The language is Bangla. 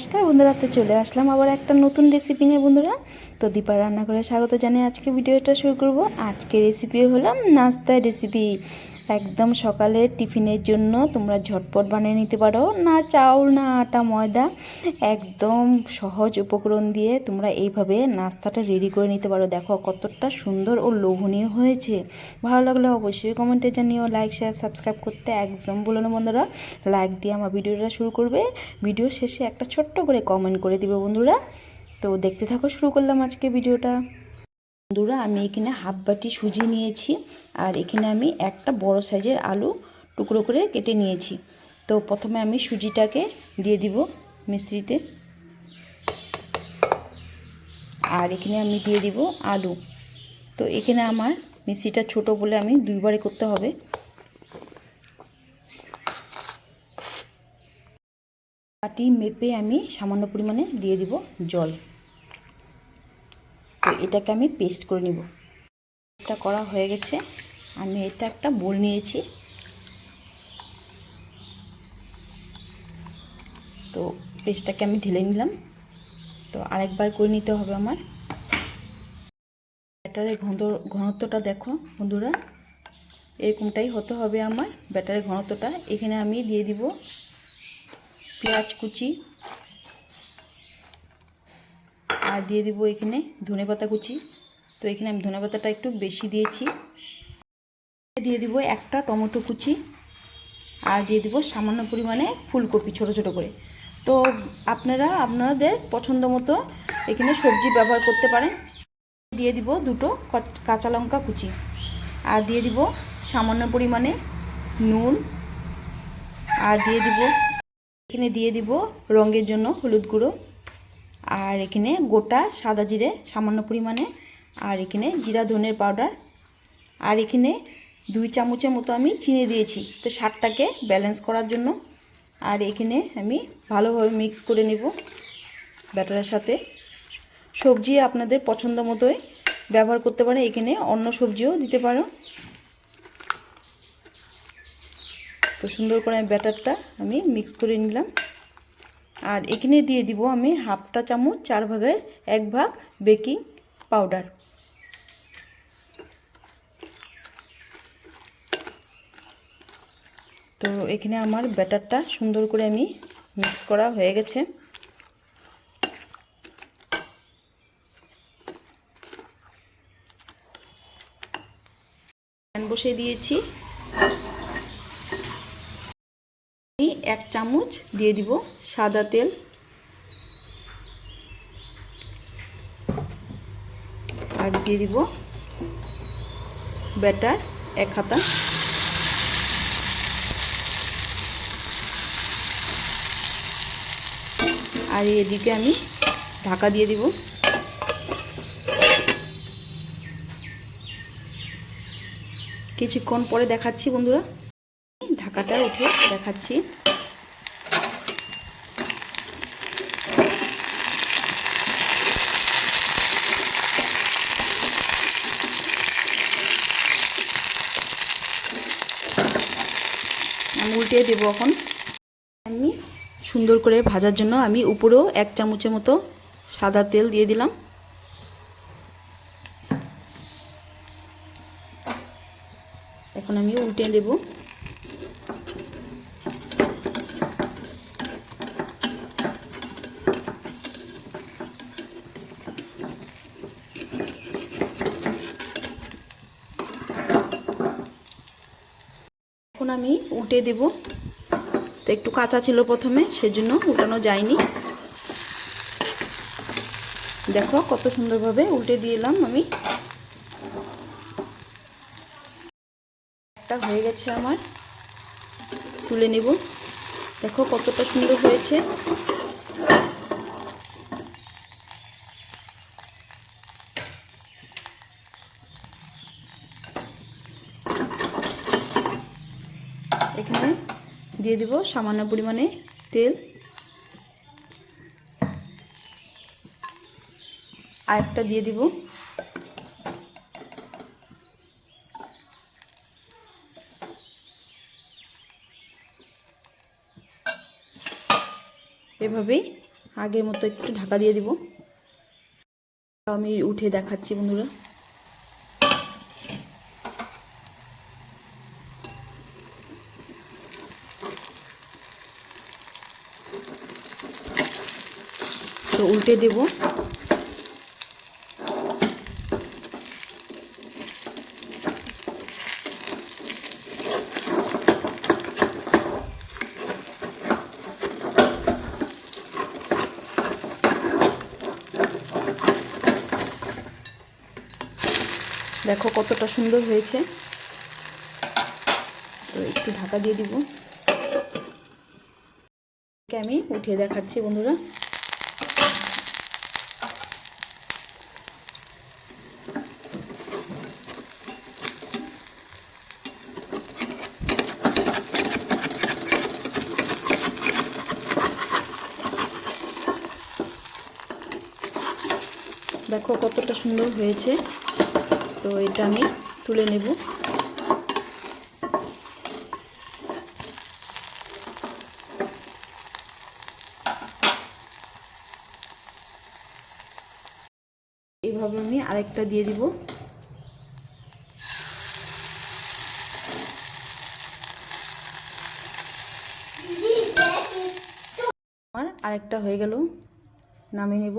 নমস্কার বন্ধুরা, তো চলে আসলাম আবার একটা নতুন রেসিপি নিয়ে বন্ধুরা। তো দীপা রান্না করে স্বাগত জানিয়ে আজকে ভিডিওটা শুরু করব। আজকে রেসিপি হলাম নাস্তার রেসিপি একদম সকালের টিফিনের জন্য তোমরা ঝটপট বানিয়ে নিতে পারো। না চাউল, না আটা, ময়দা, একদম সহজ উপকরণ দিয়ে তোমরা এইভাবে নাস্তাটা রেডি করে নিতে পারো। দেখো কতটা সুন্দর ও লোভনীয় হয়েছে। ভালো লাগলে অবশ্যই কমেন্টে জানিও। লাইক শেয়ার সাবস্ক্রাইব করতে একদম বলো না বন্ধুরা। লাইক দিয়ে আমার ভিডিওটা শুরু করবে। ভিডিও শেষে একটা ছোট্ট করে কমেন্ট করে দিবে বন্ধুরা। তো দেখতে থাকো, শুরু করলাম আজকে ভিডিওটা। বন্ধুরা, আমি এখানে হাফ বাটি সুজি নিয়েছি আর এখানে আমি একটা বড় সাইজের আলু টুকরো করে কেটে নিয়েছি। তো প্রথমে আমি সুজিটাকে দিয়ে দিব মিশ্রিতে। আর এখানে আমি দিয়ে দিব আলু। তো এখানে আমার মিশ্রিটা ছোট বলে আমি দুইবারে করতে হবে। বাটি মেপে আমি সামান্য পরিমাণে দিয়ে দিব জল। এটাকে আমি পেস্ট করে নিব। পেস্টটা করা হয়ে গেছে। আমি এটা একটা বোল নিয়েছি। তো পেস্টটাকে আমি ঢেলে নিলাম। তো আরেকবার করে নিতে হবে আমার। ব্যাটারের ঘন ঘনত্বটা দেখো বন্ধুরা। এরকমটাই হতে হবে আমার ব্যাটারের ঘনত্বটা। এখানে আমি দিয়ে দিব পেঁয়াজ কুচি। আর দিয়ে দেবো এখানে ধনে পাতা কুচি। তো এখানে আমি ধনে পাতাটা একটু বেশি দিয়েছি। দিয়ে দিব একটা টমেটো কুচি আর দিয়ে দিব সামান্য পরিমাণে ফুলকপি ছোট ছোট করে। তো আপনারা আপনাদের পছন্দ মতো এখানে সবজি ব্যবহার করতে পারেন। দিয়ে দিব দুটো কাঁচা লঙ্কা কুচি আর দিয়ে দিব সামান্য পরিমাণে নুন আর দিয়ে দিব এখানে দিয়ে দিব রঙের জন্য হলুদ গুঁড়ো। আর এখানে গোটা সাদা জিরে সামান্য পরিমাণে, আর এখানে জিরা, ধনের পাউডার, আর এখানে দুই চামচের মতো আমি চিনি দিয়েছি। তো স্বাদটাকে ব্যালেন্স করার জন্য, আর এখানে আমি ভালোভাবে মিক্স করে নেব ব্যাটারের সাথে। সবজি আপনাদের পছন্দ মতোই ব্যবহার করতে পারেন, এখানে অন্য সবজিও দিতে পারো। তো সুন্দর করে ব্যাটারটা আমি মিক্স করে নিলাম। আর এখানে দিয়ে দিব আমি হাফটা চামচ, চার ভাগের এক ভাগ বেকিং পাউডার। তো এখানে আমার ব্যাটারটা সুন্দর করে আমি মিক্স করা হয়ে গেছে। বসিয়ে দিয়েছি। এক চামচ দিয়ে দিব সাদা তেল। আর দিয়ে দিব ব্যাটার এক হাতা। আর এদিকে আমি ঢাকা দিয়ে দিব। কিছুক্ষণ পরে দেখাচ্ছি বন্ধুরা। ঢাকাটা উঠে দেখাচ্ছি আমি উল্টিয়ে দেবো এখন। আমি সুন্দর করে ভাজার জন্য আমি উপরেও এক চামচের মতো সাদা তেল দিয়ে দিলাম। এখন আমি উল্টে দেব। আমি উল্টে দেব। তো একটু কাঁচা ছিল প্রথমে, সেজন্য উঠানো যায়নি। দেখো কত সুন্দরভাবে উল্টে দিলাম আমি। একটা হয়ে গেছে আমার। তুলে নেব। দেখো কতটা সুন্দর হয়েছে। এখানে দিয়ে দিব সামান্য পরিমাণে তেল। আরেকটা দিয়ে দিব। এভাবেই আগের মতো একটু ঢাকা দিয়ে দিব। আমি উঠে দেখাচ্ছি বন্ধুরা। তো উল্টে দেব। দেখো কতটা সুন্দর হয়েছে। তো একটু ঢাকা দিয়ে দিব। আমি উঠিয়ে দেখাচ্ছি বন্ধুরা। দেখো কতটা সুন্দর হয়েছে। তো এটা আমি তুলে নেব। এভাবে আমি আরেকটা দিয়ে দিব। আমার আরেকটা হয়ে গেল। নামিয়ে নেব।